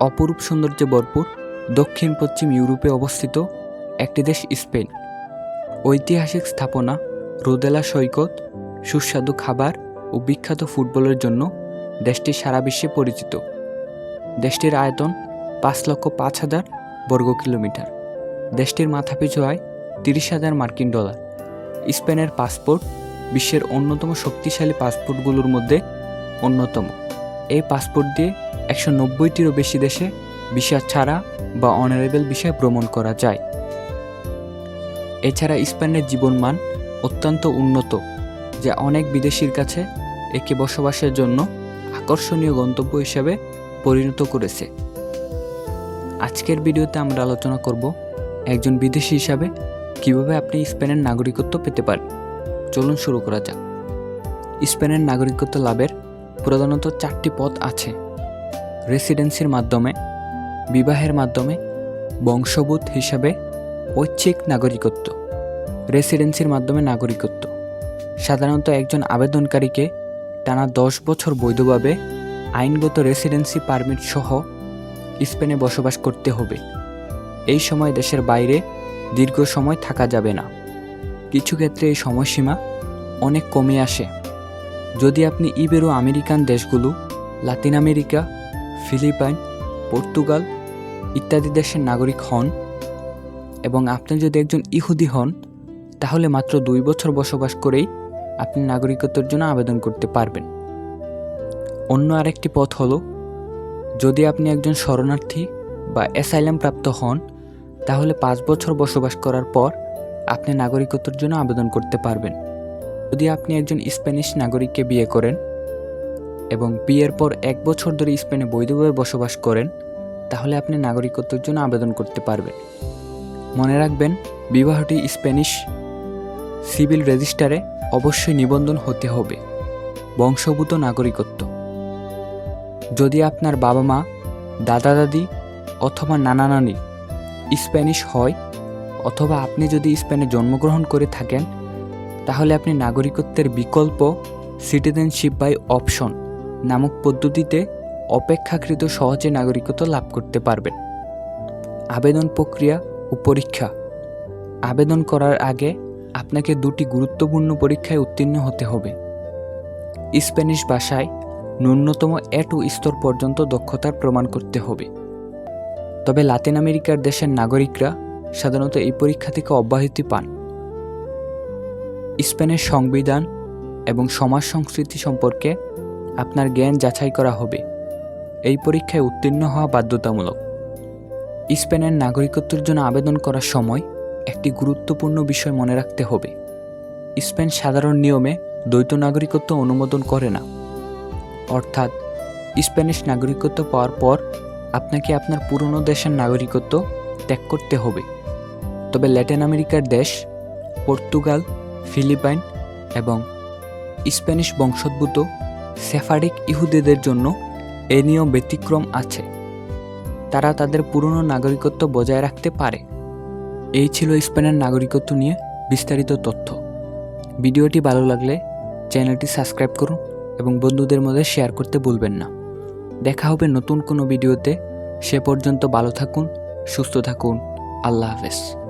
অপরূপ সৌন্দর্যে ভরপুর দক্ষিণ পশ্চিম ইউরোপে অবস্থিত একটি দেশ স্পেন। ঐতিহাসিক স্থাপনা রোদেলা সৈকত, সুস্বাদু খাবার ও বিখ্যাত ফুটবলের জন্য দেশটি সারা বিশ্বে পরিচিত। দেশটির আয়তন পাঁচ লক্ষ পাঁচ হাজার বর্গ কিলোমিটার। দেশটির মাথাপিছু আয় তিরিশ হাজার মার্কিন ডলার। স্পেনের পাসপোর্ট বিশ্বের অন্যতম শক্তিশালী পাসপোর্টগুলোর মধ্যে অন্যতম। এই পাসপোর্ট দিয়ে একশো নব্বইটিরও বেশি দেশে ভিসা ছাড়া বা অনারেবল বিষয়ে ভ্রমণ করা যায়। এছাড়া স্পেনের জীবনমান অত্যন্ত উন্নত, যা অনেক বিদেশির কাছে একে বসবাসের জন্য আকর্ষণীয় গন্তব্য হিসেবে পরিণত করেছে। আজকের ভিডিওতে আমরা আলোচনা করব একজন বিদেশি হিসাবে কীভাবে আপনি স্পেনের নাগরিকত্ব পেতে পারেন। চলুন শুরু করা যাক। স্পেনের নাগরিকত্ব লাভের প্রধানত চারটি পথ আছে। রেসিডেন্সির মাধ্যমে, বিবাহের মাধ্যমে বংশভূত হিসাবে ঐচ্ছিক নাগরিকত্ব। রেসিডেন্সির মাধ্যমে নাগরিকত্ব। সাধারণত একজন আবেদনকারীকে টানা দশ বছর বৈধভাবে আইনগত রেসিডেন্সি পারমিট সহ স্পেনে বসবাস করতে হবে। এই সময় দেশের বাইরে দীর্ঘ সময় থাকা যাবে না। কিছু ক্ষেত্রে এই সময়সীমা অনেক কমে আসে। যদি আপনি ইবেরো আমেরিকান দেশগুলো, লাতিন আমেরিকা, ফিলিপাইন, পর্তুগাল ইত্যাদি দেশের নাগরিক হন এবং আপনি যদি একজন ইহুদি হন, তাহলে মাত্র দুই বছর বসবাস করেই আপনি নাগরিকত্বের জন্য আবেদন করতে পারবেন। অন্য আরেকটি পথ হলো, যদি আপনি একজন শরণার্থী বা অ্যাসাইলাম প্রাপ্ত হন, তাহলে পাঁচ বছর বসবাস করার পর আপনি নাগরিকত্বের জন্য আবেদন করতে পারবেন। যদি আপনি একজন স্প্যানিশ নাগরিককে বিয়ে করেন এবং বিয়ের পর এক বছর ধরে স্পেনে বৈধভাবে বসবাস করেন, তাহলে আপনি নাগরিকত্বের জন্য আবেদন করতে পারবেন। মনে রাখবেন, বিবাহটি স্প্যানিশ সিভিল রেজিস্টারে অবশ্যই নিবন্ধন হতে হবে বংশভূত নাগরিকত্ব। যদি আপনার বাবা মা দাদা দাদি অথবা নানা নানি স্প্যানিশ হয়, অথবা আপনি যদি স্পেনে জন্মগ্রহণ করে থাকেন তাহলে আপনি নাগরিকত্বের বিকল্প সিটিজেনশিপ বাই অপশন নামক পদ্ধতিতে অপেক্ষাকৃত সহজে নাগরিকত্ব লাভ করতে পারবেন। আবেদন প্রক্রিয়া ও পরীক্ষা। আবেদন করার আগে আপনাকে দুটি গুরুত্বপূর্ণ পরীক্ষায় উত্তীর্ণ হতে হবে। স্প্যানিশ ভাষায় ন্যূনতম এ টু স্তর পর্যন্ত দক্ষতার প্রমাণ করতে হবে। তবে লাতিন আমেরিকার দেশের নাগরিকরা সাধারণত এই পরীক্ষা থেকে অব্যাহতি পান। স্পেনের সংবিধান এবং সমাজ সংস্কৃতি সম্পর্কে আপনার জ্ঞান যাচাই করা হবে। এই পরীক্ষায় উত্তীর্ণ হওয়া বাধ্যতামূলক। স্পেনের নাগরিকত্বের জন্য আবেদন করার সময় একটি গুরুত্বপূর্ণ বিষয় মনে রাখতে হবে। স্পেন সাধারণ নিয়মে দ্বৈত নাগরিকত্ব অনুমোদন করে না। অর্থাৎ স্প্যানিশ নাগরিকত্ব পাওয়ার পর আপনাকে আপনার পুরনো দেশের নাগরিকত্ব ত্যাগ করতে হবে। তবে ল্যাটিন আমেরিকার দেশ, পর্তুগাল ফিলিপাইন এবং স্প্যানিশ বংশোদ্ভূত সেফারিক ইহুদিদের জন্য এ নিয়ম ব্যতিক্রম আছে। তারা তাদের পুরনো নাগরিকত্ব বজায় রাখতে পারে। এই ছিল স্পেনের নাগরিকত্ব নিয়ে বিস্তারিত তথ্য। ভিডিওটি ভালো লাগলে চ্যানেলটি সাবস্ক্রাইব করুন এবং বন্ধুদের মধ্যে শেয়ার করতে ভুলবেন না। দেখা হবে নতুন কোনো ভিডিওতে। সে পর্যন্ত ভালো থাকুন, সুস্থ থাকুন। আল্লাহ হাফেজ।